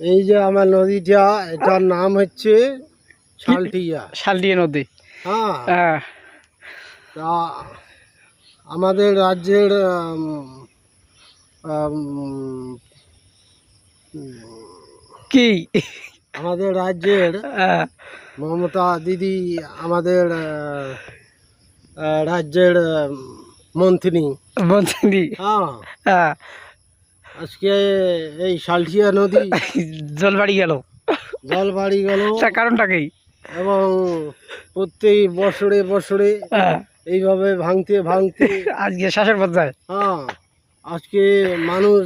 এই যে আমার নদীটা এটার নাম হচ্ছে শালটিয়া। শালডিয়ে নদী। হ্যাঁ। হ্যাঁ। তা আমাদের রাজ্যের কি? আমাদের রাজ্যের হ্যাঁ, মমতা দিদি আমাদের রাজ্যের মন্ত্রী। মন্ত্রী। হ্যাঁ। হ্যাঁ। আজকে এই শালটিয়া নদী জলবাড়ি গেল। জল বাড়ি গেল। তার কারণটা কি? এবং প্রত্যেক বছরে বছরে হ্যাঁ, এইভাবে ভাঙতে ভাঙতে আজকে শ্বাসের পর্যায়ে? হ্যাঁ আজকে মানুষ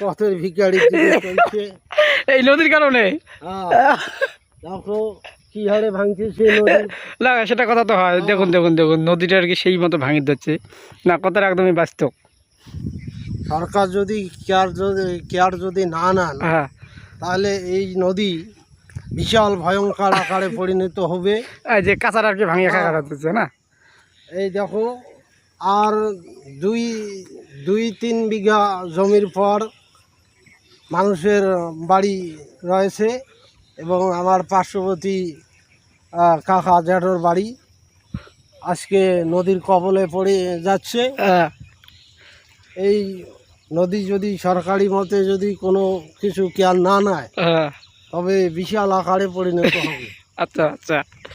পথের চলছে। এই নদীর কারণে? হ্যাঁ দেখো কি হারে ভাঙছে সে নদী। না সেটা কথা তো হয়। দেখুন দেখুন দেখুন নদীটা আর কি সেই মতো ভাঙিয়ে দিচ্ছে। না কথাটা একদমই বাস্তব। সরকার যদি কেয়ার যদি কেয়ার যদি না নেন হ্যাঁ। তাহলে এই নদী বিশাল ভয়ঙ্কর আকারে পরিণত হবে। যে কাঁচাটা আর কি ভাঙিয়ে খাওয়া দিচ্ছে না? এই দেখো আর দুই দুই তিন বিঘা জমির পর মানুষের বাড়ি রয়েছে এবং আমার পার্শ্ববর্তী কাকা জ্যাঠোর বাড়ি। আজকে নদীর কবলে পড়ে যাচ্ছে। হ্যাঁ, এই নদী যদি সরকারি মতে যদি কোনো কিছু কেয়ার না নেয় হ্যাঁ, তবে বিশাল আকারে পরিণত হবে। আচ্ছা আচ্ছা।